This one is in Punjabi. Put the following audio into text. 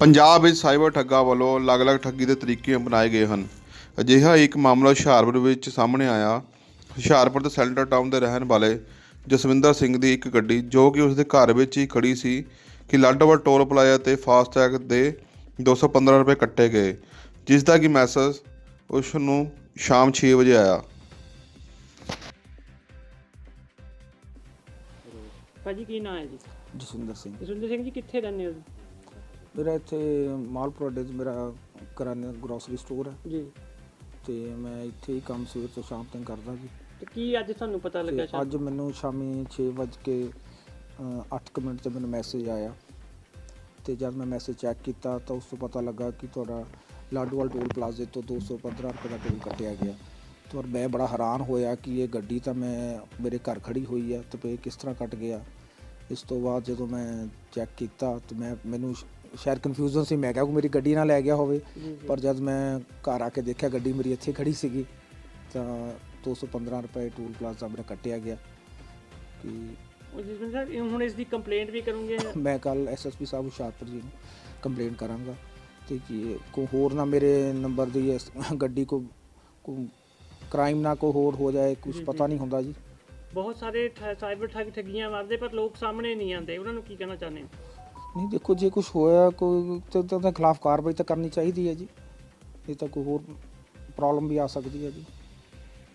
ਪੰਜਾਬ ਵਿੱਚ ਸਾਈਬਰ ਠੱਗਾਂ ਵੱਲੋਂ ਅਲੱਗ-ਅਲੱਗ ਠੱਗੀ ਦੇ ਤਰੀਕੇ ਅਪਣਾਏ ਗਏ ਹਨ। ਅਜਿਹਾ ਇੱਕ ਮਾਮਲਾ ਹੁਸ਼ਿਆਰਪੁਰ ਵਿੱਚ ਸਾਹਮਣੇ ਆਇਆ। ਹੁਸ਼ਿਆਰਪੁਰ ਦੇ ਸੈਂਟਰ ਟਾਊਨ ਦੇ ਰਹਿਣ ਵਾਲੇ ਜਸਵਿੰਦਰ ਸਿੰਘ ਦੀ ਇੱਕ ਗੱਡੀ ਜੋ ਕਿ ਉਸਦੇ ਘਰ ਵਿੱਚ ਹੀ ਖੜੀ ਸੀ ਕਿ ਲਾਡੋਵਰ ਟੋਲ ਪਲਾਜ਼ਾ ਤੇ ਫਾਸਟੈਗ ਦੇ 215 ਰੁਪਏ ਕੱਟੇ ਗਏ ਜਿਸ ਦਾ ਕਿ ਮੈਸੇਜ ਉਸ ਨੂੰ ਸ਼ਾਮ 6 ਵਜੇ ਆਇਆ। ਭਾਜੀ ਕੀ ਨਾਂ ਹੈ ਜੀ? ਜਸਵਿੰਦਰ ਸਿੰਘ। ਜਸਵਿੰਦਰ ਸਿੰਘ ਜੀ ਕਿੱਥੇ ਰਹਿੰਦੇ ਹੋ ਮੇਰਾ ਇੱਥੇ ਮਾਲਪੁਰ ਅੱਡੇ 'ਚ ਮੇਰਾ ਕਰਿਆਨੇ ਗਰੋਸਰੀ ਸਟੋਰ ਹੈ। ਜੀ। ਤੇ ਮੈਂ ਇੱਥੇ ਹੀ ਕੰਮ ਸਵੇਰ ਤੋਂ ਸ਼ਾਮ ਤੱਕ ਕਰਦਾ ਜੀ। ਤੇ ਕੀ ਅੱਜ ਤੁਹਾਨੂੰ ਪਤਾ ਤੇ ਲੱਗਾ ਸ਼ਾਇਦ ਅੱਜ ਮੈਨੂੰ ਸ਼ਾਮੀ 6 ਵਜੇ ਕੇ 8 ਮਿੰਟ ਤੇ ਮੈਨੂੰ ਮੈਸੇਜ ਆਇਆ। ਤੇ ਜਦ ਮੈਂ ਮੈਸੇਜ ਚੈੱਕ ਕੀਤਾ ਤਾਂ ਉਸ ਤੋਂ ਪਤਾ ਲੱਗਾ ਕਿ ਤੁਹਾਡਾ ਲਾਡੋਵਾਲ ਟੋਲ ਪਲਾਜ਼ੇ ਤੋਂ 215 ਰੁਪਏ ਦਾ ਟੋਲ ਕੱਟਿਆ ਗਿਆ। ਤੇ ਮੈਂ ਬੜਾ ਹੈਰਾਨ ਹੋਇਆ ਕਿ ਇਹ ਗੱਡੀ ਤਾਂ ਮੈਂ ਮੇਰੇ ਘਰ ਖੜੀ ਹੋਈ ਹੈ ਤੇ ਪੇ ਕਿਸ ਤਰ੍ਹਾਂ ਕੱਟ ਗਿਆ। ਇਸ ਤੋਂ ਬਾਅਦ ਜਦੋਂ ਮੈਂ ਚੈੱਕ ਕੀਤਾ ਤੇ ਮੈਂ ਮੈਨੂੰ ਸ਼ਾਇਦ ਕਨਫਿਊਜ਼ਨ ਸੀ ਮੈਂ ਕਿਹਾ ਕਿ ਮੇਰੀ ਗੱਡੀ ਨਾਲ ਲੈ ਗਿਆ ਹੋਵੇ। ਪਰ ਜਦ ਮੈਂ ਘਰ ਆ ਕੇ ਦੇਖਿਆ ਗੱਡੀ ਮੇਰੀ ਇੱਥੇ ਖੜੀ ਸੀਗੀ ਤਾਂ 215 ਰੁਪਏ ਟੋਲ ਪਲਾਜ਼ਾ ਮੇਰਾ ਕੱਟਿਆ ਗਿਆ। ਕਿ ਉਹ ਜਸਵਿੰਦਰ ਸਾਹਿਬ ਹੁਣ ਇਸ ਦੀ ਕੰਪਲੇਂਟ ਵੀ ਕਰੋਗੇ? ਮੈਂ ਕੱਲ ਐਸਐਸਪੀ ਸਾਹਿਬ ਹੁਸ਼ਿਆਰਪੁਰ ਜੀ ਨੂੰ ਕੰਪਲੇਂਟ ਕਰਾਂਗਾ ਤੇ ਕਿ ਕੋ ਹੋਰ ਨਾ ਮੇਰੇ ਨੰਬਰ ਦੀ ਇਸ ਗੱਡੀ ਕੋ ਕ੍ਰਾਈਮ ਨਾ ਕੋ ਹੋਰ ਹੋ ਜਾਏ ਕੁਝ ਪਤਾ। ਨਹੀਂ ਹੁੰਦਾ ਜੀ। ਬਹੁਤ ਸਾਰੇ ਸਾਈਬਰ ਠੱਗ ਠੱਗੀਆਂ ਮਾਰਦੇ ਪਰ ਲੋਕ ਸਾਹਮਣੇ ਨਹੀਂ ਆਉਂਦੇ। ਉਹਨਾਂ ਨੂੰ ਕੀ ਕਹਿਣਾ ਚਾਹੁੰਦੇ ਹੋ? ਨਹੀਂ, ਦੇਖੋ, ਜੇ ਕੁਝ ਹੋਇਆ, ਕੋਈ ਤੇ ਤਾਂ ਉਹਦੇ ਖਿਲਾਫ ਕਾਰਵਾਈ ਤਾਂ ਕਰਨੀ ਚਾਹੀਦੀ ਹੈ ਜੀ। ਇਹ ਤਾਂ ਕੋਈ ਹੋਰ ਪ੍ਰੋਬਲਮ ਵੀ ਆ ਸਕਦੀ ਹੈ ਜੀ।